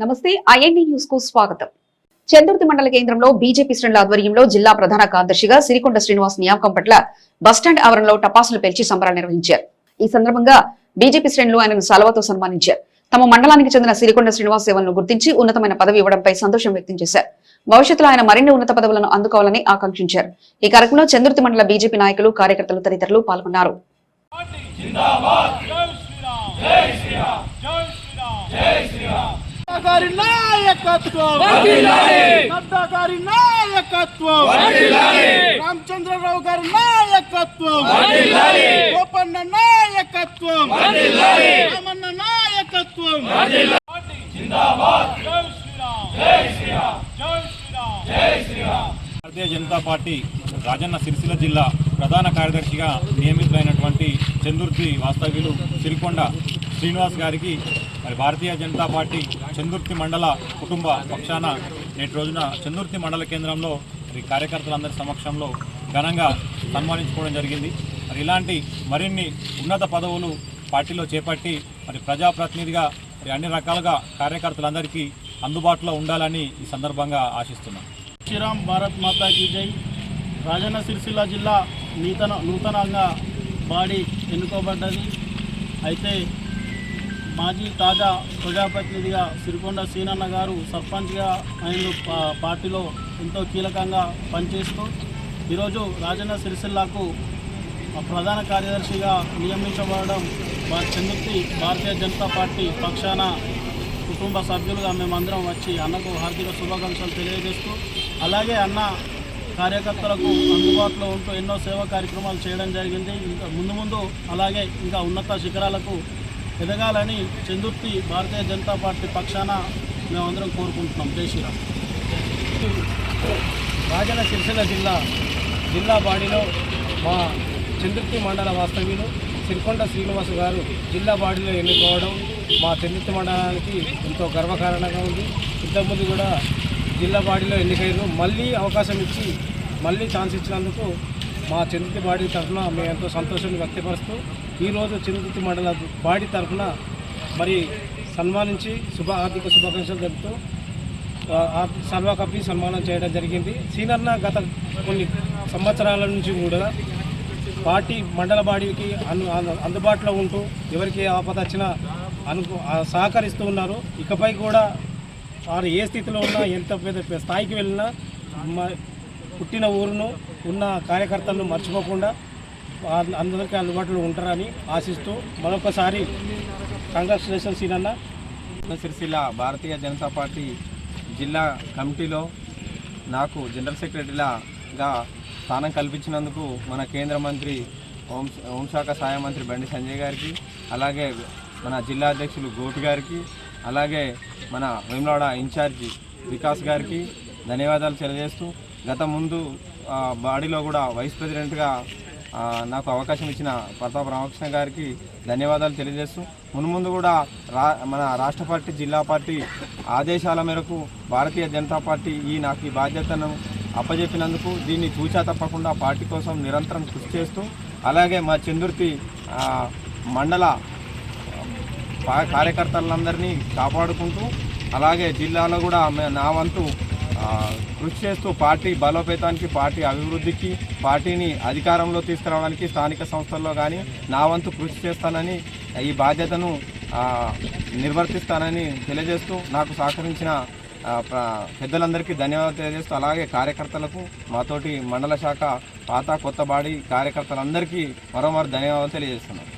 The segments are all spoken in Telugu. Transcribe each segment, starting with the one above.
నమస్తే ఐఎన్డి న్యూస్కు స్వాగతం. చందుర్తి మండల కేంద్రంలో బీజేపీ శ్రేణుల ఆధ్వర్యంలో జిల్లా ప్రధాన కార్యదర్శిగా సిరికొండ శ్రీనివాస్ నియామకం పట్ల బస్టాండ్ ఆవరణలో టపాసులు పేల్చి సంబరాలు నిర్వహించారు. ఈ సందర్భంగా బీజేపీ శ్రేణులు ఆయనను సలవాతో సన్మానించారు. తమ మండలానికి చెందిన సిరికొండ శ్రీనివాస్ సేవలను గుర్తించి ఉన్నతమైన పదవి ఇవ్వడంపై సంతోషం వ్యక్తం చేశారు. భవిష్యత్తులో ఆయన మరిన్ని ఉన్నత పదవులను అందుకోవాలని ఆకాంక్షించారు. ఈ కార్యక్రమంలో చందుర్తి మండల బీజేపీ నాయకులు కార్యకర్తలు తదితరులు పాల్గొన్నారు. జై శ్రీరామ్! జై శ్రీరామ్! జై శ్రీరామ్! గారి నాయకత్వం. నడ్డా గారి నాయకత్వం. రామచంద్రరావు గారి నాయకత్వం. గోపన్న నాయకత్వం. రామన్న నాయకత్వం. జై శ్రీరామ్. జై శ్రీరామ్. జై శ్రీరామ్. జై శ్రీరామ్. భారతీయ జనతా పార్టీ రాజన్న సిరిసిల్ల జిల్లా ప్రధాన కార్యదర్శిగా నియమితులైనటువంటి చందుర్తి వాస్తవ్యులు సిరికొండ శ్రీనివాస్ గారికి మరి భారతీయ జనతా పార్టీ చందుర్తి మండల కుటుంబ పక్షాన నేటి రోజున చందుర్తి మండల కేంద్రంలో మరి కార్యకర్తలందరి సమక్షంలో ఘనంగా సన్మానించుకోవడం జరిగింది. మరి ఇలాంటి మరిన్ని ఉన్నత పదవులు పార్టీలో చేపట్టి మరి ప్రజాప్రతినిధిగా మరి అన్ని రకాలుగా కార్యకర్తలందరికీ అందుబాటులో ఉండాలని ఈ సందర్భంగా ఆశిస్తున్నాం. శ్రీరామ్ భారత్ మాతా కీ జై. రాజన్న సిరిసిల్ల జిల్లా నూతన నూతనంగా బాడీ ఎన్నుకోబడ్డది. అయితే మాజీ తాజా ప్రజాప్రతినిధిగా సిరికొండ సీనన్న గారు సర్పంచ్గా ఆయన పార్టీలో ఎంతో కీలకంగా పనిచేస్తూ ఈరోజు రాజన్న సిరిసిల్లాకు ప్రధాన కార్యదర్శిగా నియమించబడడం చెందుతి భారతీయ జనతా పార్టీ పక్షాన కుటుంబ సభ్యులుగా మేమందరం వచ్చి అన్నకు హార్దిక శుభాకాంక్షలు తెలియజేస్తూ అలాగే అన్న కార్యకర్తలకు అందుబాటులో ఉంటూ ఎన్నో సేవా కార్యక్రమాలు చేయడం జరిగింది. ఇంకా ముందు ముందు అలాగే ఇంకా ఉన్నత శిఖరాలకు ఎదగాలని చందుర్తి భారతీయ జనతా పార్టీ పక్షాన మేమందరం కోరుకుంటున్నాం. జై శ్రీరామ్. రాజన్న సిరిసిల్ల జిల్లా జిల్లా బాడీలో మా చందుర్తి మండల వాస్తవ్యులు సిరికొండ శ్రీనివాస్ గారు జిల్లా బాడీలో ఎన్నుకోవడం మా చంద్రుతి మండలానికి ఎంతో గర్వకారణంగా ఉంది. ఇంతకుముందు కూడా జిల్లా బాడీలో ఎన్నికయ్యారు మళ్ళీ అవకాశం ఇచ్చి మళ్ళీ ఛాన్స్ ఇచ్చినందుకు మా చంద్రుతి బాడీ తరఫున మేము ఎంతో సంతోషాన్ని వ్యక్తపరుస్తూ ఈరోజు చంద్రుతి మండల బాడీ తరఫున మరి సన్మానించి శుభ ఆర్థిక శుభాకాంక్షలు తెలుపుతూ ఆ సర్వా కప్పి సన్మానం చేయడం జరిగింది. సీనన్న గత కొన్ని సంవత్సరాల నుంచి కూడా పార్టీ మండల బాడీకి అను అందుబాటులో ఉంటూ ఎవరికి ఆపద వచ్చినా అను సహకరిస్తూ ఉన్నారు. ఇకపై కూడా వారు ఏ స్థితిలో ఉన్నా ఎంత పెద్ద స్థాయికి వెళ్ళినా మా పుట్టిన ఊరును ఉన్న కార్యకర్తలను మర్చిపోకుండా అందరికీ అందుబాటులో ఉంటారని ఆశిస్తూ మరొకసారి కంగ్రాచులేషన్స్ ఈనన్న సిరిసిల్ల భారతీయ జనతా పార్టీ జిల్లా కమిటీలో నాకు జనరల్ సెక్రటరీలాగా స్థానం కల్పించినందుకు మన కేంద్ర మంత్రి హోం హోంశాఖ సహాయ మంత్రి బండి సంజయ్ గారికి అలాగే మన జిల్లా అధ్యక్షులు గోపి గారికి అలాగే మన వేములవాడ ఇన్ఛార్జి వికాస్ గారికి ధన్యవాదాలు తెలియజేస్తూ గత ముందు బాడీలో కూడా వైస్ ప్రెసిడెంట్గా నాకు అవకాశం ఇచ్చిన ప్రతాప్ రామకృష్ణ గారికి ధన్యవాదాలు తెలియజేస్తూ మున్ముందు కూడా రా మన రాష్ట్ర పార్టీ జిల్లా పార్టీ ఆదేశాల మేరకు భారతీయ జనతా పార్టీ ఈ నాకు ఈ బాధ్యతను అప్పజెప్పినందుకు దీన్ని చూచా తప్పకుండా పార్టీ కోసం నిరంతరం కృషి చేస్తూ అలాగే మా చందుర్తి మండల కార్యకర్తలందరినీ కాపాడుకుంటూ అలాగే జిల్లాలో కూడా నా వంతు కృషి చేస్తూ పార్టీ బలోపేతానికి పార్టీ అభివృద్ధికి పార్టీని అధికారంలో తీసుకురావడానికి స్థానిక సంస్థల్లో కానీ నా వంతు కృషి చేస్తానని ఈ బాధ్యతను నిర్వర్తిస్తానని తెలియజేస్తూ నాకు సహకరించిన పెద్దలందరికీ ధన్యవాదాలు తెలియజేస్తూ అలాగే కార్యకర్తలకు మాతోటి మండల శాఖ పాత కొత్తబాడి కార్యకర్తలందరికీ మరోమారు ధన్యవాదాలు తెలియజేస్తున్నాను.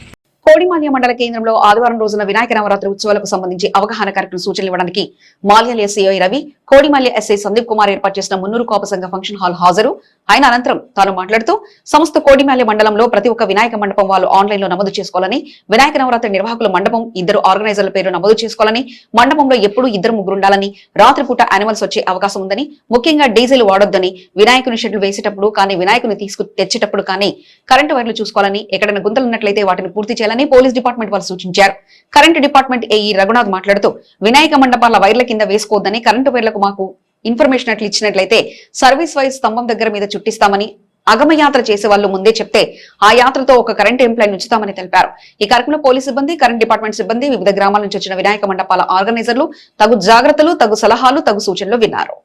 కోడిమాల్య మండల కేంద్రంలో ఆదివారం రోజున వినాయక నవరాత్రి ఉత్సవాలకు సంబంధించి అవగాహన కార్యక్రమం సూచనలు ఇవ్వడానికి మాల్యాల సిఐ రవి కోడిమల్లి ఎస్ఐ సందీప్ కుమార్ ఏర్పాటు చేసిన మున్నూరు కోప సంఘ ఫంక్షన్ హాల్ హాజరు. ఆయన అనంతరం తాను మాట్లాడుతూ సమస్త కోడిమల్లి మండలంలో ప్రతి ఒక్క వినాయక మండపం వాళ్ళు ఆన్లైన్లో నమోదు చేసుకోవాలని వినాయక నవరాత్రి నిర్వాహకుల మండపం ఇద్దరు ఆర్గనైజర్ల పేరు నమోదు చేసుకోవాలని మండపంలో ఎప్పుడు ఇద్దరు ముగ్గురు ఉండాలని రాత్రిపూట యానిమల్స్ వచ్చే అవకాశం ఉందని ముఖ్యంగా డీజిల్ వాడొద్దని వినాయకుని షెడ్లు వేసేటప్పుడు కానీ వినాయకుని తీసుకు తెచ్చేటప్పుడు కానీ కరెంటు వైర్లు చూసుకోవాలని ఎక్కడైనా గుంతలు ఉన్నట్లయితే వాటిని పూర్తి చేయాలని పోలీస్ డిపార్ట్మెంట్ వాళ్ళు సూచించారు. కరెంటు డిపార్ట్మెంట్ ఏఈ రఘునాథ్ మాట్లాడుతూ వినాయక మండపాల వైర్ల కింద వేసుకోవద్దని కరెంటు వైర్లకు మాకు ఇన్ఫర్మేషన్ అట్లు ఇచ్చినట్లయితే సర్వీస్ వైజ్ స్తంభం దగ్గర మీద చుట్టిస్తామని అగమయాత్ర చేసే వాళ్ళు ముందే చెప్తే ఆ యాత్రతో ఒక కరెంట్ ఎంప్లాయ్ ఉంచుతామని తెలిపారు. ఈ కార్యక్రమంలో పోలీస్ సిబ్బంది కరెంట్ డిపార్ట్మెంట్ సిబ్బంది వివిధ గ్రామాల నుంచి వచ్చిన వినాయక మండపాల ఆర్గనైజర్లు తగు జాగ్రత్తలు తగు సలహాలు తగు సూచనలు విన్నారు.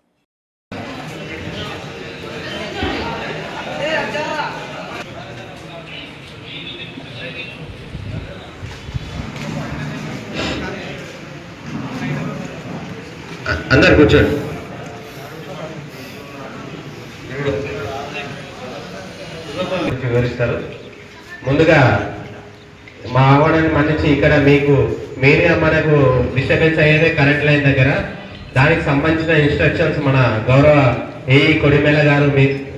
అందరు కూర్చోండి. వివరిస్తారు. ముందుగా మా ఆహ్వానాన్ని మన్నించి ఇక్కడ మీకు మెయిన్గా మనకు డిస్టర్బెన్స్ అయ్యేదే కరెంట్ లైన్ దగ్గర. దానికి సంబంధించిన ఇన్స్ట్రక్షన్స్ మన గౌరవ ఏఈ కొడిమేళ గారు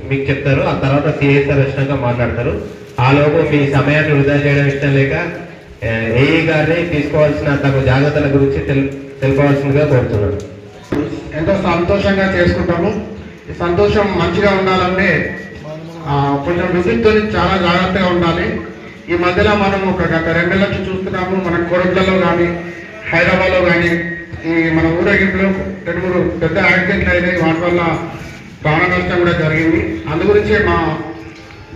మీకు చెప్తారు. ఆ తర్వాత సిఐ సార్ వచ్చినాక మాట్లాడతారు. ఆ లోపు మీ సమయాన్ని వృధా చేయడం ఇష్టం లేక ఏఈ గారిని తీసుకోవాల్సిన తగు జాగ్రత్తల గురించి తెలు తెలుపవలసిందిగా కోరుతున్నాను. ఎంతో సంతోషంగా చేసుకుంటాము. ఈ సంతోషం మంచిగా ఉండాలంటే కొంచెం విద్యుత్తో చాలా జాగ్రత్తగా ఉండాలి. ఈ మధ్యలో మనం ఒక గత రెండు నెలల చూస్తున్నాము. మన కొరట్లలో కానీ హైదరాబాద్లో కానీ ఈ మన ఊరేగింపులో రెండు మూడు పెద్ద యాక్సిడెంట్లు అయినాయి. వాటి వల్ల ప్రాణ నష్టం కూడా జరిగింది. అందు గురించి మా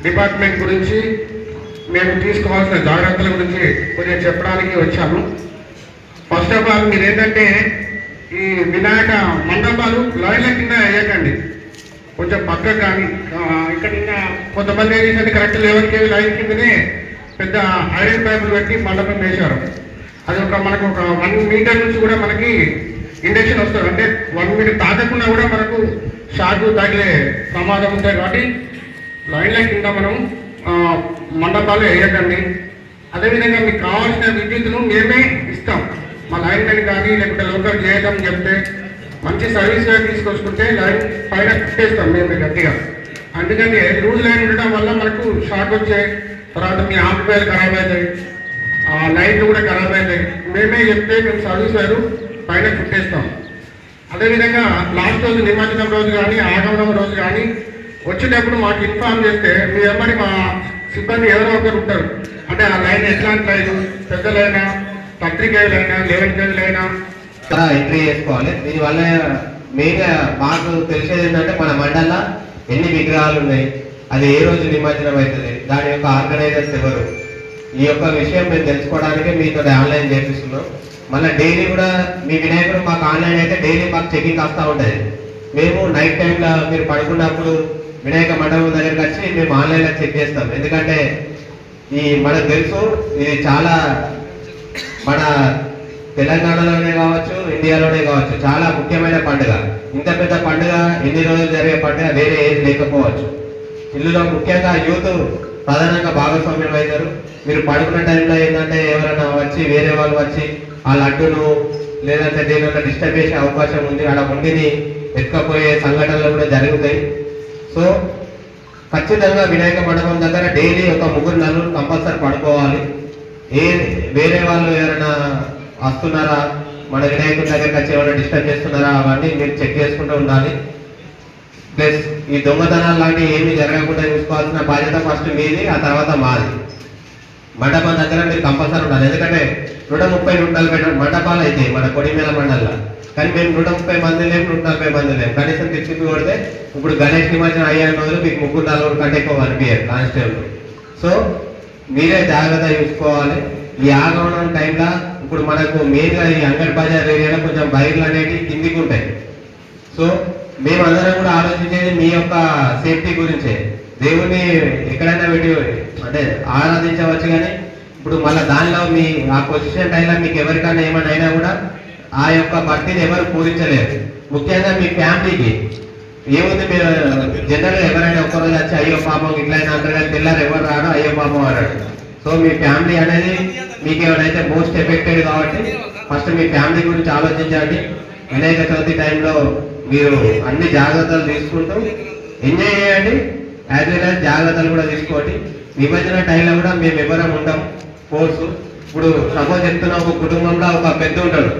డిపార్ట్మెంట్ గురించి మేము తీసుకోవాల్సిన జాగ్రత్తల గురించి కొంచెం చెప్పడానికి వచ్చాము. ఫస్ట్ ఆఫ్ ఆల్ మీరు ఏంటంటే ఈ వినాయక మండపాలు లైన్ల కింద వేయకండి. కొంచెం పక్క కానీ ఇక్కడ నిన్న కొంతమంది ఏం చేసింది కరెక్ట్ లెవెన్ కేవీ లైన్ కిందనే పెద్ద ఐరన్ పైపులు పెట్టి మండపం వేశారు. అది ఒక మనకు ఒక వన్ మీటర్ నుంచి కూడా మనకి ఇండక్షన్ వస్తుంది. అంటే వన్ మీటర్ తాకకుండా కూడా మనకు షార్ట్ తగిలే ప్రమాదం ఉంటాయి కాబట్టి లైన్ల కింద మనం మండపాలు వేయకండి. అదేవిధంగా మీకు కావాల్సిన విద్యుత్ను మేమే ఇస్తాం. మా లైన్ కానీ లేకపోతే లోకల్ చేయడం చెప్తే మంచి సర్వీస్ లైన్ తీసుకొచ్చుకుంటే లైన్ పైన కుట్టేస్తాం మేము గట్టిగా. అందుకని లూజ్ లైన్ ఉండడం వల్ల మనకు షార్ట్ వచ్చాయి తర్వాత మీ ఆంప్లైలు ఖరాబ్ అవుతాయి ఆ లైట్లు కూడా ఖరాబ్ అవుతాయి. మేమే చెప్తే మేము సర్వీస్ వైరు పైన కుట్టేస్తాం. అదేవిధంగా లాస్ట్ రోజు నిమజ్జనం రోజు కానీ ఆగమనం రోజు కానీ వచ్చేటప్పుడు మాకు ఇన్ఫార్మ్ చేస్తే మీ అమ్మని మా సిబ్బంది ఎవరో ఒకరు ఉంటారు. అంటే ఆ లైన్ ఎట్లాంటి లైన్ పెద్ద లైనా పత్రికలైనా కేజీలైనా ఎంట్రీ చేసుకోవాలి. దీనివల్ల మెయిన్ మాకు తెలిసేది ఏంటంటే మన మండల ఎన్ని విగ్రహాలు ఉన్నాయి అది ఏ రోజు నిమజ్జనం అవుతుంది దాని యొక్క ఆర్గనైజర్స్ ఎవరు? ఈ యొక్క విషయం మేము తెలుసుకోవడానికి మీతో ఆన్లైన్ చేపిస్తున్నాం. మళ్ళీ డైలీ కూడా మీ వినాయకుడు మాకు ఆన్లైన్ అయితే డైలీ మాకు చెకింగ్ వస్తూ ఉంటుంది మేము నైట్ టైంలో మీరు పడుకున్నప్పుడు వినాయక మండపం దగ్గరికి వచ్చి మేము ఆన్లైన్లో చెక్ చేస్తాం. ఎందుకంటే ఈ మనకు తెలుసు ఇది చాలా మన తెలంగాణలోనే కావచ్చు ఇండియాలోనే కావచ్చు చాలా ముఖ్యమైన పండుగ. ఇంత పెద్ద పండుగ ఎన్ని రోజులు జరిగే పండుగ వేరే ఏది లేకపోవచ్చు. ఇల్లులో ముఖ్యంగా యూత్ ప్రధానంగా భాగస్వామ్యం అవుతారు మీరు పడుకున్న టైంలో ఏంటంటే ఎవరైనా వచ్చి వేరే వాళ్ళు వచ్చి ఆ లడ్డును లేదంటే దేనివల్ల డిస్టర్బ్ చేసే అవకాశం ఉంది. ఆడ ఉండిని ఎత్తుకపోయే సంఘటనలు కూడా జరుగుతాయి. సో ఖచ్చితంగా వినాయక మండపం దగ్గర డైలీ ఒక ముగ్గురు నలుగురు కంపల్సరీ పడుకోవాలి. ఏ వేరే వాళ్ళు ఎవరైనా వస్తున్నారా? మన వినాయకుడి దగ్గరికి వచ్చి ఏమైనా డిస్టర్బ్ చేస్తున్నారా? అవన్నీ మీరు చెక్ చేసుకుంటూ ఉండాలి. ప్లస్ ఈ దొంగతనాలు లాంటివి ఏమీ జరగకుండా చూసుకోవాల్సిన బాధ్యత ఫస్ట్ మీది ఆ తర్వాత మాది. మండపం దగ్గర మీరు కంపల్సరీ ఉండాలి. ఎందుకంటే నూట ముప్పై నూట నలభై మండపాలు అయితే మన కొడిమేల మండలంలో. కానీ మేము నూట ముప్పై మంది లేము నూట నలభై మంది లేము కనీసం తిప్పి కొడితే ఇప్పుడు గణేష్ నిమజ్జనం అయ్యే రోజులు మీకు ముగ్గురు నలుగురు కంటే ఎక్కువ అనిపించారు కానిస్టేబుల్ సో మీరే జాగ్రత్త చూసుకోవాలి. ఈ ఆగమనం టైంలో ఇప్పుడు మనకు మెయిన్గా ఈ అంగడ్ బజార్ ఏరియాలో కొంచెం బైర్లు అనేవి కిందికి ఉంటాయి. సో మేమందరం కూడా ఆలోచించేది మీ యొక్క సేఫ్టీ గురించే. దేవుణ్ణి ఎక్కడైనా పెట్టి అంటే ఆరాధించవచ్చు కానీ ఇప్పుడు మళ్ళీ దానిలో మీ ఆ పొజిషన్ టైంలో మీకు ఎవరికైనా ఏమైనా అయినా కూడా ఆ యొక్క భక్తిని ఎవరు పూజించలేరు ముఖ్యంగా మీ ఫ్యామిలీకి ఏముంది మీరు? జనరల్గా ఎవరైనా ఒక్కరోజు వచ్చి అయ్యో పాపం ఇట్లయినా అంటారు కానీ తెల్లారు ఎవరు రాడు అయ్యో పాపం అన్నాడు సో మీ ఫ్యామిలీ అనేది మీకు ఎవరైతే మోస్ట్ ఎఫెక్టెడ్ కాబట్టి ఫస్ట్ మీ ఫ్యామిలీ గురించి ఆలోచించండి. వినాయక చవితి టైంలో మీరు అన్ని జాగ్రత్తలు తీసుకుంటూ ఎంజాయ్ చేయండి. యాజ్ వెల్ యాజ్ జాగ్రత్తలు కూడా తీసుకోండి. విభజన టైంలో కూడా మేము ఎవరం ఉంటాం ఫోర్స్ ఇప్పుడు సపోజ్ చెప్తున్న ఒక కుటుంబంలో ఒక పెద్ద ఉంటాడు.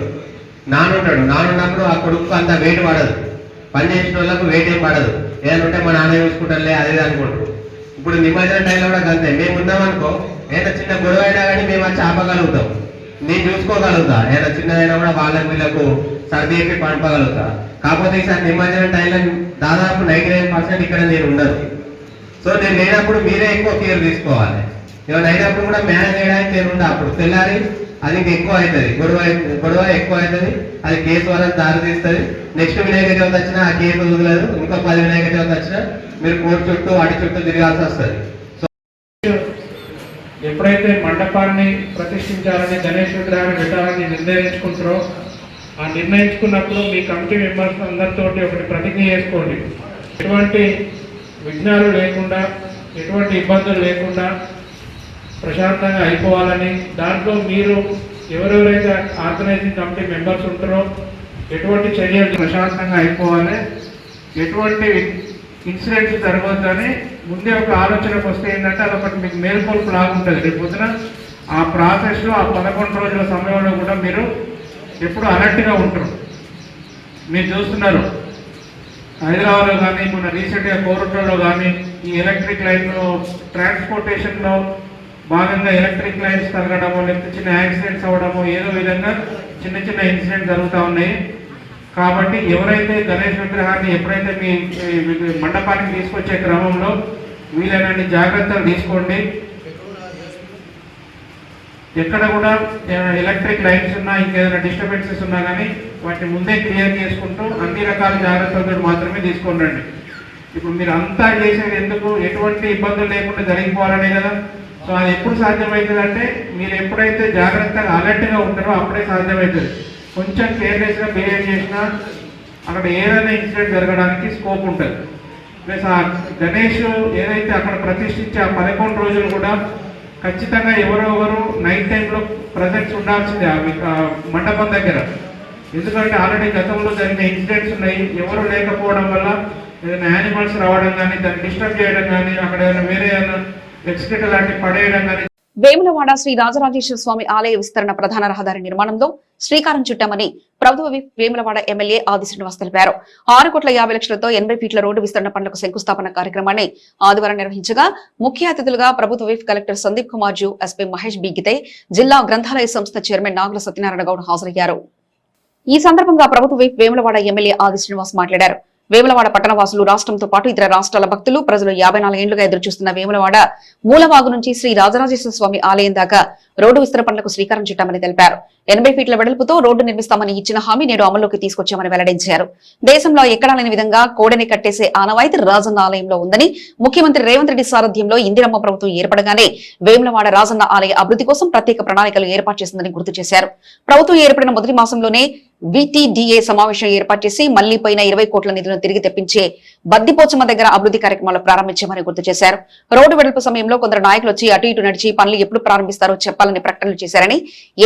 నాన్న ఉంటాడు నాన్న ఉన్నప్పుడు ఆ కొడుకు అంత వెయిట్ పడదు. పని చేసిన వాళ్ళకు వెయిట్ ఏం పడదు. ఏదైనా ఉంటే మా నాన్న చూసుకుంటారులే అదే అనుకుంటారు. ఇప్పుడు నిమజ్జన టైంలో కూడా అంతే మేము ఉన్నామనుకో ఏదైనా చిన్న గొడవ అయినా కానీ మేము వచ్చి ఆపగలుగుతాం నేను చూసుకోగలుగుతా. ఏదైనా చిన్నదైనా కూడా వాళ్ళకు వీళ్ళకు సర్ది చెప్పి పంపగలుగుతా. కాకపోతే ఈసారి నిమజ్జన టైంలో దాదాపు నైన్టీ నైన్ పర్సెంట్ ఇక్కడ నేను ఉండదు సో నేను లేనప్పుడు మీరే ఎక్కువ కేర్ తీసుకోవాలి. ఏమైనా అయినప్పుడు కూడా మేనేజ్ చేయడానికి నేను ఉండే. అప్పుడు తెల్లారి అది ఇంకా ఎక్కువ అవుతుంది. గొడవ గొడవ ఎక్కువ అవుతుంది. అది కేసు వల్ల దారి తీస్తుంది. నెక్స్ట్ వినాయక చవితి వచ్చినా ఆ కేసు వదలదు ఇంకా పది వినాయక చవితి వచ్చినా మీరు కోర్టు చుట్టూ అటు చుట్టూ తిరగాల్సి వస్తుంది. ఎప్పుడైతే మండపాన్ని ప్రతిష్ఠించాలని గణేష్ విగ్రహాన్ని పెట్టాలని నిర్ణయించుకుంటారో ఆ నిర్ణయించుకున్నప్పుడు మీ కమిటీ మెంబర్స్ అందరితోటి ఒకటి ప్రతిజ్ఞ చేసుకోండి. ఎటువంటి విఘ్నాలు లేకుండా ఎటువంటి ఇబ్బందులు లేకుండా ప్రశాంతంగా అయిపోవాలని దాంట్లో మీరు ఎవరెవరైతే ఆర్గనైజింగ్ కమిటీ మెంబర్స్ ఉంటారో ఎటువంటి చర్యలు ప్రశాంతంగా అయిపోవాలి. ఎటువంటి ఇన్సిడెంట్స్ జరగవద్దని ముందే ఒక ఆలోచనకు వస్తే ఏంటంటే అదొకటి మీకు మేల్కొల్పు లాగుంటుంది రేపొద్దున ఆ ప్రాసెస్లో ఆ పదకొండు రోజుల సమయంలో కూడా మీరు ఎప్పుడు అలర్ట్గా ఉంటారు. మీరు చూస్తున్నారు. హైదరాబాద్లో కానీ మన రీసెంట్గా కోరుట్లలో కానీ ఈ ఎలక్ట్రిక్ లైన్ ట్రాన్స్పోర్టేషన్లో భాగంగా ఎలక్ట్రిక్ లైన్స్ తరగడము లేకపోతే చిన్న యాక్సిడెంట్స్ అవ్వడము ఏదో విధంగా చిన్న చిన్న ఇన్సిడెంట్స్ జరుగుతూ ఉన్నాయి. కాబట్టి ఎవరైతే గణేష్ విగ్రహాన్ని ఎప్పుడైతే మీ మీ మండపానికి తీసుకొచ్చే క్రమంలో వీలైనన్ని జాగ్రత్తలు తీసుకోండి. ఎక్కడ కూడా ఎలక్ట్రిక్ లైన్స్ ఉన్నా ఇంకేదైనా డిస్టర్బెన్సెస్ ఉన్నా కానీ వాటిని ముందే క్లియర్ చేసుకుంటూ అన్ని రకాల జాగ్రత్తలతో మాత్రమే తీసుకోండి ఇప్పుడు మీరు అంతా చేసేది ఎందుకు? ఎటువంటి ఇబ్బందులు లేకుండా జరిగిపోవాలనే కదా. సో అది ఎప్పుడు సాధ్యమవుతుంది అంటే మీరు ఎప్పుడైతే జాగ్రత్తగా అలర్ట్గా ఉంటారో అప్పుడే సాధ్యమవుతుంది. కొంచెం కేర్లెస్గా బిహేవ్ చేసినా అక్కడ ఏదైనా ఇన్సిడెంట్ జరగడానికి స్కోప్ ఉంటుంది. ప్లస్ ఆ గణేష్ ఏదైతే అక్కడ ప్రతిష్ఠించే ఆ పదకొండు రోజులు కూడా ఖచ్చితంగా ఎవరో ఎవరు నైట్ టైంలో ప్రజెంట్స్ ఉండాల్సిందే ఆ మండపం దగ్గర. ఎందుకంటే ఆల్రెడీ గతంలో జరిగిన ఇన్సిడెంట్స్ ఉన్నాయి. ఎవరు లేకపోవడం వల్ల ఏదైనా యానిమల్స్ రావడం కానీ దాన్ని డిస్టర్బ్ చేయడం కానీ అక్కడ ఏదైనా వేరే ఏదైనా ఎక్స్కెట్ లాంటివి పడేయడం కానీ వేములవాడ శ్రీ రాజరాజేశ్వర స్వామి ఆలయ విస్తరణ ప్రధాన రహదారి నిర్మాణంలో శ్రీకారం చుట్టామని ప్రభుత్వ వేములవాడ ఎమ్మెల్యే ఆది శ్రీనివాస్ తెలిపారు. ఆరు కోట్ల యాభై లక్షలతో ఎనభై ఫీట్ల రోడ్డు విస్తరణ పనులకు శంకుస్థాపన కార్యక్రమాన్ని ఆదివారం నిర్వహించగా ముఖ్య అతిథులుగా ప్రభుత్వ విప్ కలెక్టర్ సందీప్ కుమార్ జూ ఎస్పీ మహేష్ బిగితే జిల్లా గ్రంథాలయ సంస్థ చైర్మన్ నాగుల సత్యనారాయణ గౌడ్ హాజరయ్యారు. ఈ సందర్భంగా ప్రభుత్వ విప్ వేములవాడ ఎమ్మెల్యే ఆది శ్రీనివాస్ మాట్లాడారు. వేములవాడ పట్టణ వాసులు రాష్ట్రంతో పాటు ఇతర రాష్ట్రాల భక్తులు ప్రజలు యాభై నాలుగేళ్ళుగా ఎదురుచూస్తున్న వేములవాడ మూలవాగు నుంచి శ్రీ రాజరాజేశ్వర స్వామి ఆలయం దాకా రోడ్డు విస్తరణ పనులకు శ్రీకారం చుట్టామని తెలిపారు. ఎనభై ఫీట్ల వెడల్పుతో రోడ్డు నిర్మిస్తామని ఇచ్చిన హామీ నేడు అమల్లోకి తీసుకొచ్చామని వెల్లడించారు. దేశంలో ఎక్కడా లేని విధంగా కోడని కట్టేసే ఆనవాయితీ రాజన్న ఆలయంలో ఉందని ముఖ్యమంత్రి రేవంత్ రెడ్డి సారథ్యంలో ఇందిరమ్మ ప్రభుత్వం ఏర్పడగానే వేములవాడ రాజన్న ఆలయ అభివృద్ధి కోసం ప్రత్యేక ప్రణాళికలు ఏర్పాటు చేసిందని గుర్తు చేశారు. ప్రభుత్వం ఏర్పడిన మొదటి మాసంలోనే విటిడిఏ సమావేశం ఏర్పాటు చేసి మళ్ళీ పోయిన ఇరవై కోట్ల నిధులను తిరిగి తెప్పించే బద్దిపోచమ్మ దగ్గర అభివృద్ధి కార్యక్రమాలు ప్రారంభించామని గుర్తు చేశారు. రోడ్డు వెడల్పు సమయంలో కొందరు నాయకులు వచ్చి అటు ఇటు నడిచి పనులు ఎప్పుడు ప్రారంభిస్తారో చెప్పాలని ప్రకటనలు చేశారని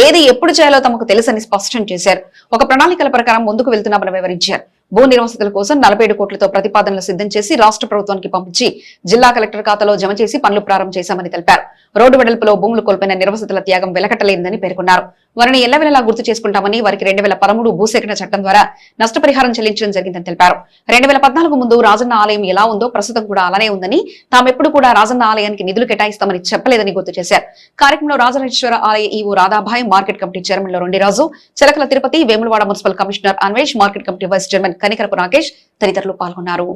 ఏది ఎప్పుడు చేయాలో తమకు తెలుసని స్పష్టం చేశారు. ఒక ప్రణాళికల ప్రకారం ముందుకు వెళ్తున్నామని వివరించారు. భూ నిర్వసతుల కోసం నలభై ఏడు కోట్లతో ప్రతిపాదనలు సిద్ధం చేసి రాష్ట్ర ప్రభుత్వానికి పంపించి జిల్లా కలెక్టర్ ఖాతాలో జమ చేసి పనులు ప్రారంభం చేశామని తెలిపారు. రోడ్డు వెడల్పులో భూములు కోల్పోయిన నిర్వసతుల త్యాగం వెలకట్టలేదని పేర్కొన్నారు. వారిని ఎల్లవెలలా గుర్తు చేసుకుంటామని వారికి రెండు వేల పదమూడు భూసేకరణ చట్టం ద్వారా నష్టపరిహారం చెల్లించడం జరిగిందని తెలిపారు. రెండు వేల పద్నాలుగు ముందు రాజన్న ఆలయం ఎలా ఉందో ప్రస్తుతం కూడా అలానే ఉందని తామెప్పుడు కూడా రాజన్న ఆలయానికి నిధులు కేటాయిస్తామని చెప్పలేదని గుర్తు చేశారు. కార్యక్రమంలో రాజరాజేశ్వర ఆలయ EO Radhabai market committee చైర్మన్లో Raju Chilakala Tirupati Vemulawada municipal commissioner Anvesh market committee vice chairman Kanikarapu Rakesh తదితరులు పాల్గొన్నారు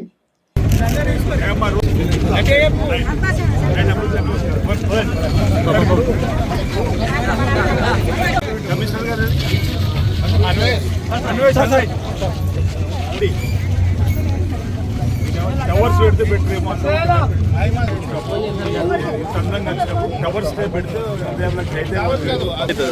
కవర్స్ పెడితే బెటర్ ఏమో చందంగా వచ్చినప్పుడు కవర్స్ పెడితే అయితే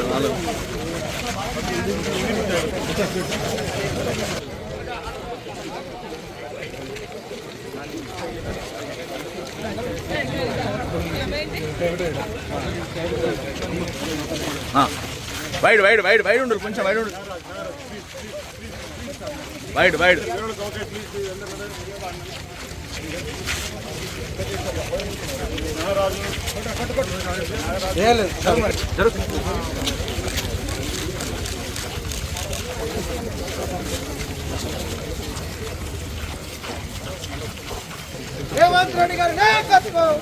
వైడ్ వైడ్ వైడ్ వైడ్ ఉండు కొంచెం వైడ్ ఉండు వైడ్ వైడ్ జరుగుతుంది రేవంత్ రెడ్డి గారి నాయకత్వం.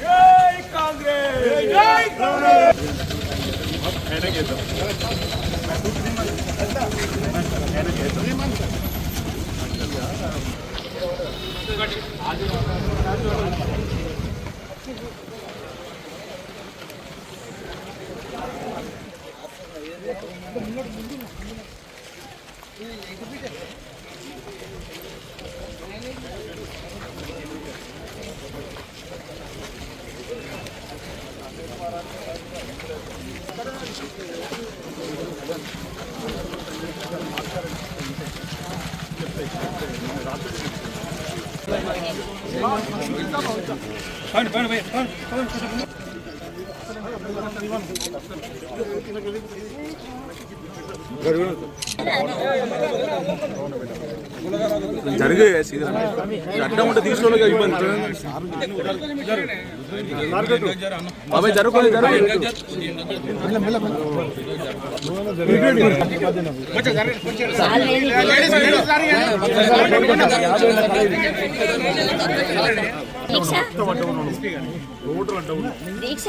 జై కాంగ్రెస్. జై కాంగ్రెస్. ఆదివారం ఆయనకి వేద్దాం ఆయనకి వేద్దాం జరిగే అడ్డం ఉంటే తీసుకోలేక ఇబ్బంది. బాబాయ్ జరుగుతుంది జరుగు దీక్ష.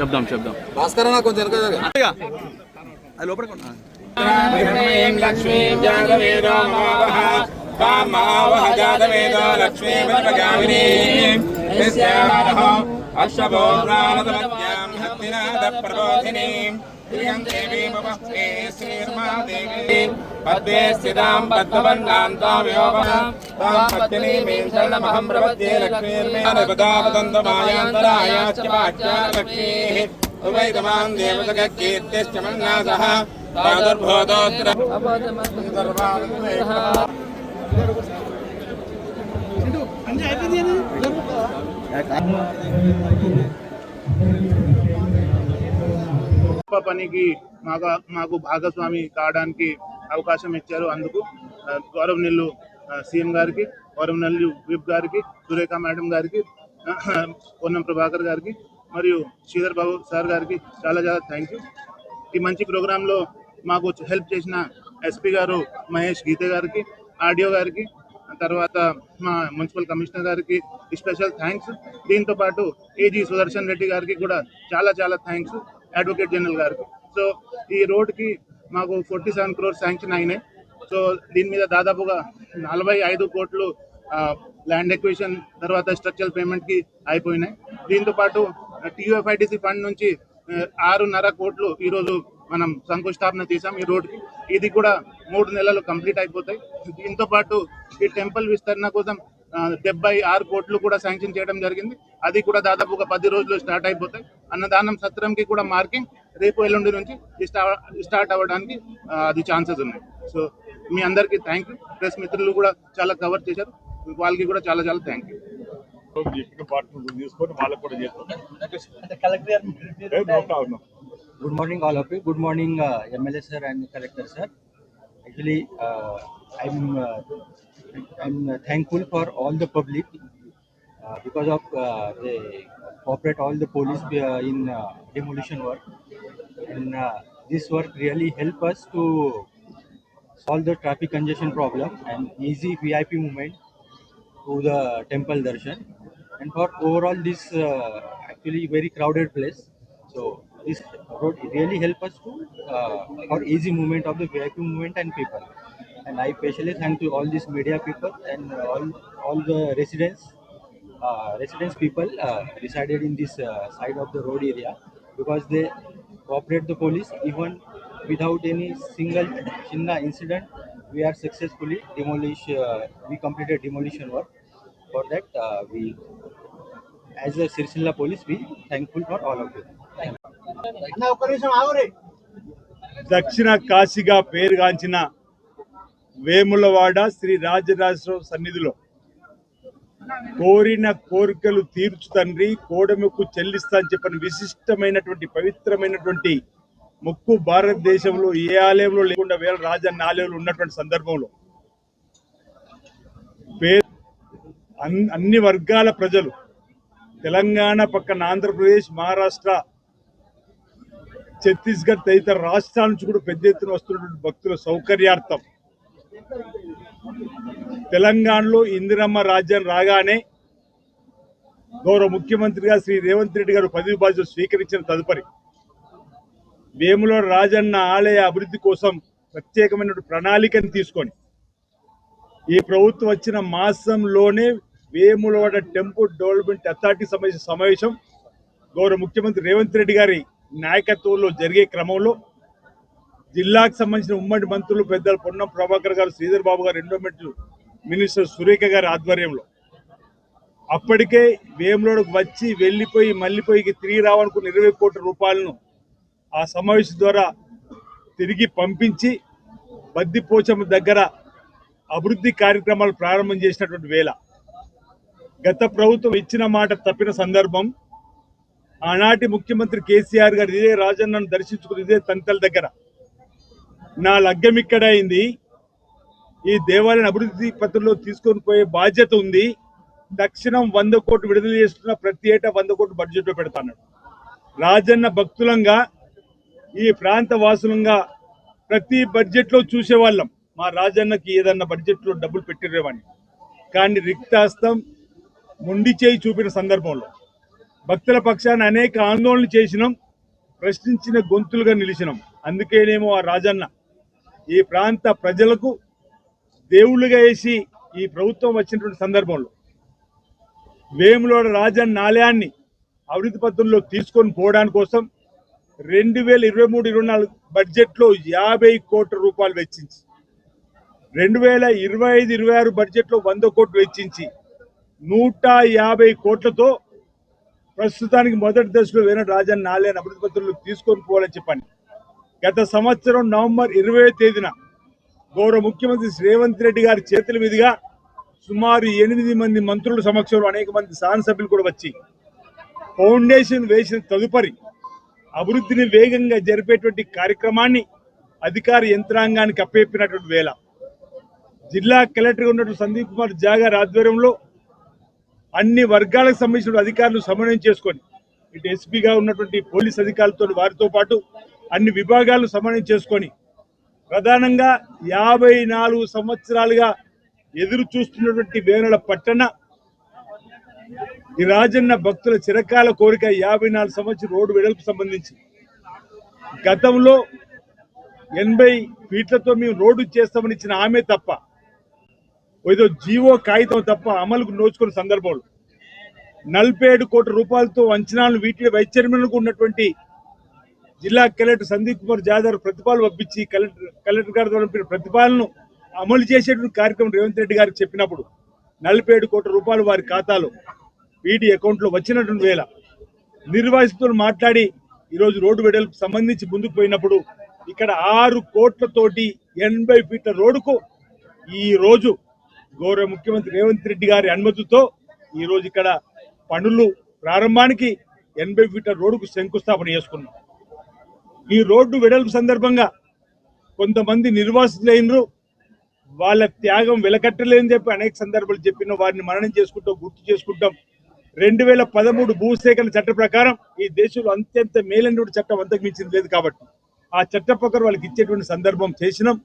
చెప్దాం చెప్దాం అది లోపలికి ఉన్నా. పద్మే స్థితాం పద్మవర్ణాం పద్మినీమీం శరణమహం ప్రపద్యే లక్ష్మీర్మేపదాపదంతమాయాంతరాయాశ్చ వాచ్యా లక్ష్మీः विनाद विनादप्रबोधिनीं प्रियं भवस्ते श्रीर्मा देवी पद्मे स्थितां पद्मवन्नां तामियोगं तां पद्मिनीमीं शरणमहं प्रपद्ये लक्ष्मीर्मे पदापदन्तमायान्तरायाश्च वाच्यालक्ष्मीः उभयतमान् देवजगकीर्तिश्च मन्नासः पादर्भोदोत्र सिंधु अंजे आईपी दिया ना గొప్ప పనికి మాకు మాకు భాగస్వామి కావడానికి అవకాశం ఇచ్చారు. అందుకు ఆ, నెల్లు సీఎం గారికి గౌరవనీయులు విప్ గారికి సురేఖ మేడం గారికి పొన్నం ప్రభాకర్ గారికి మరియు శ్రీధర్ బాబు సార్ గారికి చాలా చాలా థ్యాంక్ యూ. ఈ మంచి ప్రోగ్రాంలో మాకు హెల్ప్ చేసిన ఎస్పీ గారు మహేష్ గీతే గారికి ఆడియో గారికి తర్వాత మా మున్సిపల్ కమిషనర్ గారికి స్పెషల్ థ్యాంక్స్. దీంతో పాటు ఏజీ సుదర్శన్ రెడ్డి గారికి కూడా చాలా చాలా థ్యాంక్స్. అడ్వకేట్ జనరల్ గారికి. సో ఈ రోడ్కి మాకు ఫోర్టీ సెవెన్ క్రోర్స్ శాంక్షన్ అయినాయి. సో దీని మీద దాదాపుగా నలభై ఐదు కోట్లు ల్యాండ్ ఎక్విషన్ తర్వాత స్ట్రక్చరల్ పేమెంట్కి అయిపోయినాయి. దీంతో పాటు టీయూఎఫ్ఐడిసి ఫండ్ నుంచి ఆరున్నర కోట్లు ఈరోజు మనం శంకుస్థాపన చేసాం ఈ రోడ్కి ఇది కూడా మూడు నెలలు కంప్లీట్ అయిపోతాయి. దీంతో పాటు ఈ టెంపుల్ విస్తరణ కోసం డెబ్బై ఆరు కోట్లు కూడా శాంక్షన్ చేయడం జరిగింది. అది కూడా దాదాపు ఒక పది రోజులు స్టార్ట్ అయిపోతాయి. అన్నదానం సత్రంకి కూడా మార్కింగ్ రేపు ఎల్లుండి నుంచి స్టా- స్టార్ట్ అవ్వడానికి ఆ, అది ఛాన్సెస్ ఉన్నాయి. సో మీ అందరికీ థ్యాంక్ యూ ప్రెస్ మిత్రులు కూడా చాలా కవర్ చేశారు. వాళ్ళకి కూడా చాలా చాలా థ్యాంక్ యూ చెప్పిన పార్ట్నర్ తీసుకొని వాళ్ళకి కూడా చేస్తాం. ఏ, no problem. Good morning, all of you. Good morning, uh, MLA sir and collector sir. Actually, uh, I'm uh, because of uh, they cooperate all the police uh, in uh, demolition work, and uh, this work really help us to solve the traffic congestion problem and easy VIP movement to the temple darshan. And for overall this uh, actually very crowded place. So this road really help us to uh, for easy movement of the VIP movement and people. And I especially thank to all these media people and all all the residents uh, residents people uh, resided in this uh, side of the road area because they cooperate the police even without any single chinna incident we are successfully demolish uh, we completed demolition work for that uh, we as a Sirsilla police we thankful for all of you Thank you. దక్షిణ కాశీగా పేరుగాంచిన వేములవాడ శ్రీ రాజరాజేశ్వర సన్నిధిలో కోరిన కోరికలు తీర్చు తండ్రి కోడముకు చెల్లిస్తా అని చెప్పిన విశిష్టమైనటువంటి పవిత్రమైనటువంటి ముక్కు భారతదేశంలో ఏ ఆలయంలో లేకుండా వేల రాజన్న ఆలయంలో ఉన్నటువంటి సందర్భంలో పే- అన్- అన్ని వర్గాల ప్రజలు తెలంగాణ పక్కన ఆంధ్రప్రదేశ్ మహారాష్ట్ర ఛత్తీస్గఢ్ తదితర రాష్ట్రాల నుంచి కూడా పెద్ద ఎత్తున వస్తున్నటువంటి భక్తుల సౌకర్యార్థం తెలంగాణలో ఇందిరమ్మ రాజ్యం రాగానే గౌరవ ముఖ్యమంత్రిగా శ్రీ రేవంత్ రెడ్డి గారు పదవి బాధ్యత స్వీకరించిన తదుపరి. వేములో రాజన్న ఆలయ అభివృద్ధి కోసం ప్రత్యేకమైన ప్రణాళికను తీసుకొని ఈ ప్రభుత్వం వచ్చిన మాసంలోనే వేములవాడ టెంపుల్ డెవలప్మెంట్ అథారిటీ సంబంధించిన సమావేశం గౌరవ ముఖ్యమంత్రి రేవంత్ రెడ్డి గారి నాయకత్వంలో జరిగే క్రమంలో జిల్లాకు సంబంధించిన ఉమ్మడి మంత్రులు పెద్దలు పొన్నం ప్రభాకర్ గారు శ్రీధర్ బాబు గారు ఎండోమెంట్ మినిస్టర్ సురేఖ గారి ఆధ్వర్యంలో. అప్పటికే వేములోకి వచ్చి వెళ్ళిపోయి మళ్ళీపోయి తిరిగి రావనుకున్న ఇరవై కోట్ల రూపాయలను ఆ సమావేశం ద్వారా తిరిగి పంపించి బద్దిపోచమ్మ దగ్గర అభివృద్ధి కార్యక్రమాలు ప్రారంభం చేసినటువంటి వేళ. గత ప్రభుత్వం ఇచ్చిన మాట తప్పిన సందర్భం ఆనాటి ముఖ్యమంత్రి కేసీఆర్ గారు ఇదే రాజన్నను దర్శించుకుని ఇదే తంతల దగ్గర నా లగ్గం ఇక్కడ అయింది ఈ దేవాలయం అభివృద్ధి పత్రంలో తీసుకొని పోయే బాధ్యత ఉంది. తక్షణం వంద కోట్లు విడుదల చేస్తున్న ప్రతి ఏటా వంద కోట్లు బడ్జెట్లో పెడతాను. రాజన్న భక్తులంగా ఈ ప్రాంత వాసులంగా ప్రతి బడ్జెట్లో చూసేవాళ్ళం. మా రాజన్నకి ఏదన్నా బడ్జెట్లో డబ్బులు పెట్టిరేవాడిని కానీ రిక్తాస్తం మొండి చేయి చూపిన సందర్భంలో. భక్తుల పక్షాన అనేక ఆందోళనలు చేసినాం. ప్రశ్నించిన గొంతులుగా నిలిచినాం. అందుకేనేమో ఆ రాజన్న ఈ ప్రాంత ప్రజలకు దేవుళ్ళుగా వేసి ఈ ప్రభుత్వం వచ్చినటువంటి సందర్భంలో వేములోడ రాజన్న ఆలయాన్ని అభివృద్ధి పద్ధతుల్లో తీసుకొని పోవడానికి కోసం రెండు వేల ఇరవై మూడు ఇరవై నాలుగు బడ్జెట్లో యాభై కోట్ల రూపాయలు వెచ్చించి రెండు వేల ఇరవై ఐదు ఇరవై ఆరు బడ్జెట్లో వంద కోట్లు వెచ్చించి నూట యాభై కోట్లతో ప్రస్తుతానికి మొదటి దశలో వేరే రాజన్న ఆలయాన్ని అభివృద్ధి పద్ధతుల్లో తీసుకొని పోవాలని చెప్పండి. గత సంవత్సరం నవంబర్ ఇరవై తేదీన గౌరవ ముఖ్యమంత్రి శ్రీ రేవంత్ రెడ్డి గారి చేతుల మీదుగా సుమారు ఎనిమిది మంది మంత్రుల సమక్షంలో అనేక మంది శాసనసభ్యులు కూడా వచ్చి ఫౌండేషన్ వేసిన తదుపరి అభివృద్ధిని వేగంగా జరిపేటువంటి కార్యక్రమాన్ని అధికార యంత్రాంగానికి అప్పేపినటువంటి వేళ జిల్లా కలెక్టర్గా ఉన్నటువంటి సందీప్ కుమార్ జాగర్ ఆధ్వర్యంలో అన్ని వర్గాలకు సంబంధించిన అధికారులు సమన్వయం చేసుకొని ఇటు ఎస్పీగా ఉన్నటువంటి పోలీస్ అధికారులతో వారితో పాటు అన్ని విభాగాలను సమన్వయం చేసుకొని ప్రధానంగా యాభై నాలుగు సంవత్సరాలుగా ఎదురు చూస్తున్నటువంటి వేనుల పట్టణ ఈ రాజన్న భక్తుల చిరకాల కోరిక యాభై నాలుగు సంవత్సరం రోడ్డు వెడల్పు సంబంధించి. గతంలో ఎనభై ఫీట్లతో మేము రోడ్డు చేస్తామని ఇచ్చిన ఆమె తప్ప ఏదో జీవో కాగితం తప్ప అమలుకు నోచుకున్న సందర్భంలో నలభై ఏడు కోట్ల రూపాయలతో అంచనాలను వీటి వైస్ చైర్మన్కు ఉన్నటువంటి జిల్లా కలెక్టర్ సందీప్ కుమార్ జాదవ్ ప్రతిపాదన పంపించి కలెక్టర్ కలెక్టర్ గారి ద్వారా పంపిన అమలు చేసేటువంటి కార్యక్రమం రేవంత్ రెడ్డి గారికి చెప్పినప్పుడు నలభై ఏడు కోట్ల రూపాయలు వారి ఖాతాలో వీటి అకౌంట్లో వచ్చినటువంటి వేళ నిర్వాసితులు మాట్లాడి ఈరోజు రోడ్డు వెడల్పు సంబంధించి ముందుకు పోయినప్పుడు ఇక్కడ ఆరు కోట్లతోటి ఎనభై ఫీట్ల రోడ్డుకు ఈ రోజు గౌరవ ముఖ్యమంత్రి రేవంత్ రెడ్డి గారి అనుమతితో ఈ రోజు ఇక్కడ పనులు ప్రారంభానికి ఎనభై ఫీట్ల రోడ్డుకు శంకుస్థాపన చేసుకున్నాం. ఈ రోడ్డు వెడల్పు సందర్భంగా కొంతమంది నిర్వాసితులైనరు వాళ్ళ త్యాగం వెలకట్టలేని చెప్పి అనేక సందర్భాలు చెప్పిన వారిని మరణం చేసుకుంటాం గుర్తు చేసుకుంటాం. రెండు వేల పదమూడు భూసేకరణ చట్ట ప్రకారం ఈ దేశంలో అత్యంత మేలైనటువంటి చట్టం అంతకు మించింది లేదు కాబట్టి ఆ చట్ట ప్రకారం వాళ్ళకి ఇచ్చేటువంటి సందర్భం చేసినాం.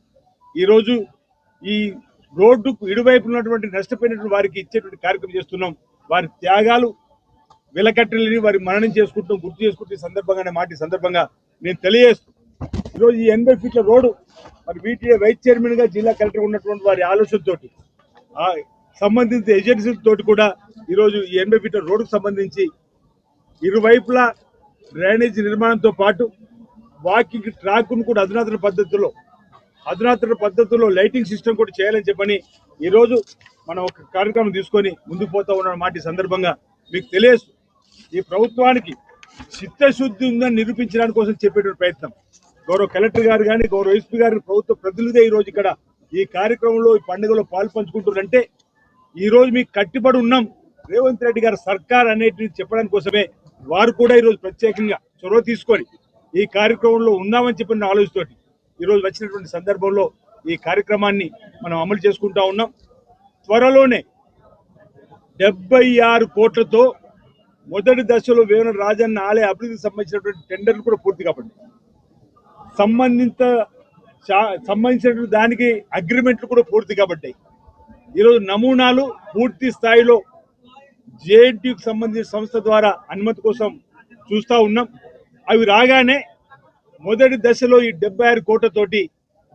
ఈరోజు ఈ రోడ్డుకు ఇరువైపు ఉన్నటువంటి నష్టపోయినటువంటి వారికి ఇచ్చేటువంటి కార్యక్రమం చేస్తున్నాం. వారి త్యాగాలు వెలకట్టలేని వారి మరణం చేసుకుంటాం గుర్తు చేసుకుంటే సందర్భంగానే మాట సందర్భంగా నేను తెలియజేస్తూ ఈరోజు ఈ ఎనభై ఫీట్ల రోడ్డు మరి వీటి వైస్ చైర్మన్గా జిల్లా కలెక్టర్ ఉన్నటువంటి వారి ఆలోచనతోటి ఆ సంబంధిత ఏజెన్సీలతోటి కూడా ఈరోజు ఈ ఎనభై ఫీట్ల రోడ్డుకు సంబంధించి ఇరువైపులా డ్రైనేజ్ నిర్మాణంతో పాటు వాకింగ్ ట్రాక్ను కూడా అధునాతన పద్ధతిలో అధునాతన పద్ధతిలో లైటింగ్ సిస్టమ్ కూడా చేయాలని చెప్పని ఈరోజు మనం ఒక కార్యక్రమం తీసుకొని ముందుకు పోతా ఉన్న మాట సందర్భంగా. మీకు తెలియదు ఈ ప్రభుత్వానికి చిత్తశుద్ధి ఉందని నిరూపించడానికి కోసం చెప్పేటువంటి ప్రయత్నం. గౌరవ కలెక్టర్ గారు కానీ గౌరవ ఎస్పీ గారు ప్రభుత్వ ప్రతినిధులే ఈ రోజు ఇక్కడ ఈ కార్యక్రమంలో ఈ పండుగలో పాలు పంచుకుంటున్నారంటే ఈ రోజు మీకు కట్టుబడి ఉన్నాం. రేవంత్ రెడ్డి గారు సర్కార్ అనేటివి చెప్పడానికి కోసమే వారు కూడా ఈరోజు ప్రత్యేకంగా చొరవ తీసుకొని ఈ కార్యక్రమంలో ఉన్నామని చెప్పిన ఆలోచనతోటి ఈరోజు వచ్చినటువంటి సందర్భంలో ఈ కార్యక్రమాన్ని మనం అమలు చేసుకుంటా ఉన్నాం. త్వరలోనే డెబ్బై ఆరు కోట్లతో మొదటి దశలో వేమన రాజన్న ఆలయ అభివృద్ధికి సంబంధించినటువంటి టెండర్లు కూడా పూర్తి కాబట్టి సంబంధిత సంబంధించినటువంటి దానికి అగ్రిమెంట్లు కూడా పూర్తి కాబట్టి ఈరోజు నమూనాలు పూర్తి స్థాయిలో జేఎన్టీకి సంబంధించిన సంస్థ ద్వారా అనుమతి కోసం చూస్తా ఉన్నాం. అవి రాగానే మొదటి దశలో ఈ డెబ్బై ఆరు కోట్లతోటి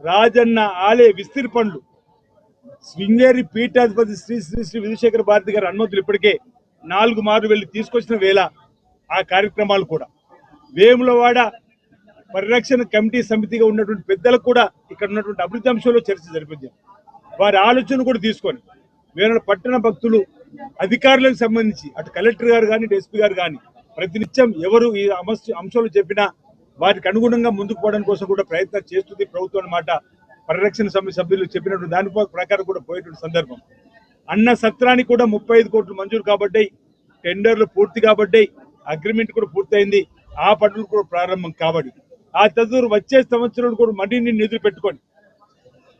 రాజన్న ఆలయ విస్తీర్ పనులు శృంగేరి పీఠాధిపతి శ్రీ శ్రీ శ్రీ విధుశేఖర భారతి గారి అనుమతులు ఇప్పటికే నాలుగు మార్లు వెళ్ళి తీసుకొచ్చిన వేళ ఆ కార్యక్రమాలు కూడా. వేములవాడ పరిరక్షణ కమిటీ సమితిగా ఉన్నటువంటి పెద్దలకు కూడా ఇక్కడ ఉన్నటువంటి అభివృద్ధి అంశంలో చర్చ జరిపించాం వారి ఆలోచన కూడా తీసుకొని వేరే పట్టణ భక్తులు అధికారులకు సంబంధించి అటు కలెక్టర్ గారు కానీ ఎస్పీ గారు కానీ ప్రతినిత్యం ఎవరు ఈ సమస్య అంశాలు చెప్పినా వారికి అనుగుణంగా ముందుకు పోవడం కోసం కూడా ప్రయత్నం చేస్తుంది ప్రభుత్వం అన్నమాట. పరిరక్షణ సమితి సభ్యులు చెప్పినట్టు దాని ప్రకారం కూడా పోయేటువంటి సందర్భం. అన్న సత్రానికి కూడా ముప్పై ఐదు కోట్లు మంజూరు కాబడ్డాయి. టెండర్లు పూర్తి కాబడ్డాయి. అగ్రిమెంట్ కూడా పూర్తయింది. ఆ పనులు కూడా ప్రారంభం కాబట్టి ఆ తదుపరి వచ్చే సంవత్సరం కూడా మరిన్ని నిధులు పెట్టుకొని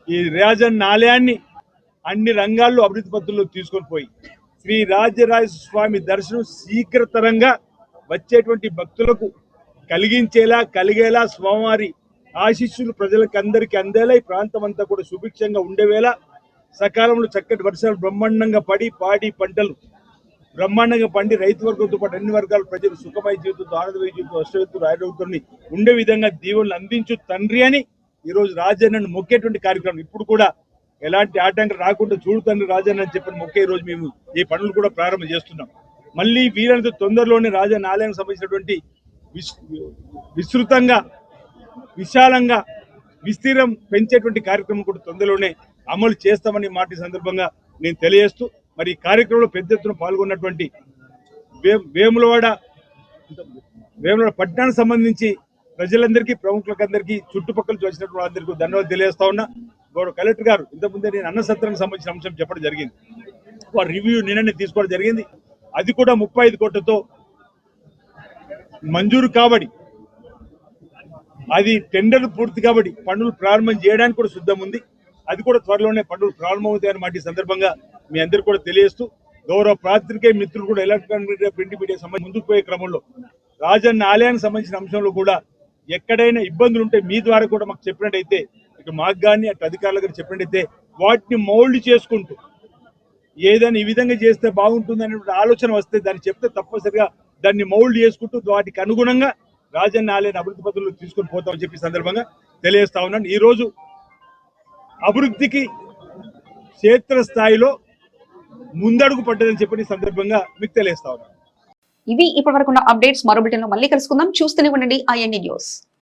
ఈ రాజన్న ఆలయాన్ని అన్ని రంగాల్లో అభివృద్ధి పద్ధతుల్లో తీసుకొని పోయి శ్రీ రాజరాజ స్వామి దర్శనం శీఘ్రతరంగా వచ్చేటువంటి భక్తులకు కలిగించేలా కలిగేలా స్వామివారి ఆశీస్సులు ప్రజలకు అందరికీ అందేలా ఈ ప్రాంతం అంతా కూడా సుభిక్షంగా ఉండేవేలా సకాలంలో చక్కటి వర్షాలు బ్రహ్మాండంగా పడి పాడి పంటలు బ్రహ్మాండంగా పండి రైతు వర్గంతో పాటు అన్ని వర్గాల ప్రజలు సుఖమయ జీవితంతో ఆనందమయ జీవితం అష్టవిత్తులు ఆరోగ్యాన్ని ఉండే విధంగా దీవులను అందించు తండ్రి అని ఈ రోజు రాజన్నను మొక్కేటువంటి కార్యక్రమం. ఇప్పుడు కూడా ఎలాంటి ఆటంకం రాకుండా చూడు తండ్రి రాజన్న అని చెప్పిన మొక్క ఈ రోజు మేము ఈ పనులు కూడా ప్రారంభం చేస్తున్నాం. మళ్ళీ వీలైనంత తొందరలోనే రాజన్న ఆలయానికి సంబంధించినటువంటి విస్తృతంగా విశాలంగా విస్తీర్ణం పెంచేటువంటి కార్యక్రమం కూడా తొందరలోనే అమలు చేస్తామని మాట సందర్భంగా నేను తెలియజేస్తూ మరి ఈ కార్యక్రమంలో పెద్ద ఎత్తున పాల్గొన్నటువంటి వేములవాడ వేములవాడ పట్టణానికి సంబంధించి ప్రజలందరికీ ప్రముఖులకందరికీ చుట్టుపక్కల వచ్చినటువంటి వాళ్ళందరికీ ధన్యవాదాలు తెలియజేస్తా ఉన్నా. గౌరవ కలెక్టర్ గారు ఇంతకుముందే నేను అన్న సత్రానికి సంబంధించిన అంశం చెప్పడం జరిగింది. వారి రివ్యూ నిన్ననే తీసుకోవడం జరిగింది. అది కూడా ముప్పై ఐదు కోట్లతో మంజూరు కాబడి అది టెండర్ పూర్తి కాబట్టి పనులు ప్రారంభం చేయడానికి కూడా సిద్ధం ఉంది. అది కూడా త్వరలోనే పనులు ప్రారంభమవుతాయి అన్నమాట ఈ సందర్భంగా మీ అందరు కూడా తెలియజేస్తూ గౌరవ ప్రాతికే మిత్రులు కూడా ఎలక్ట్రానిక్ మీడియా ప్రింట్ మీడియా సంబంధించి ముందుకు పోయే క్రమంలో రాజన్న ఆలయానికి సంబంధించిన అంశంలో కూడా ఎక్కడైనా ఇబ్బందులు ఉంటే మీ ద్వారా కూడా మాకు చెప్పినట్టయితే ఇటు మాకు కానీ అటు అధికారులకు కానీ చెప్పినట్టయితే వాటిని మౌల్డ్ చేసుకుంటూ ఏదైనా ఈ విధంగా చేస్తే బాగుంటుంది అనేటువంటి ఆలోచన వస్తే దాన్ని చెప్తే తప్పనిసరిగా దాన్ని మౌల్డ్ చేసుకుంటూ వాటికి అనుగుణంగా రాజన్న ఆలయాన్ని అభివృద్ధి పద్ధతులు తీసుకుని పోతామని చెప్పి సందర్భంగా తెలియజేస్తా ఉన్నాను. ఈ రోజు అభివృద్ధికి క్షేత్ర స్థాయిలో ముందడుగు పడ్డదని చెప్పి సందర్భంగా మీకు తెలియస్తా ఉన్నాను. ఇవి ఇప్పటి వరకు ఉన్న అప్డేట్స్ మరో లో మళ్ళీ కలుసుకుందాం. చూస్తూనే ఉండండి ఐఎన్డి న్యూస్.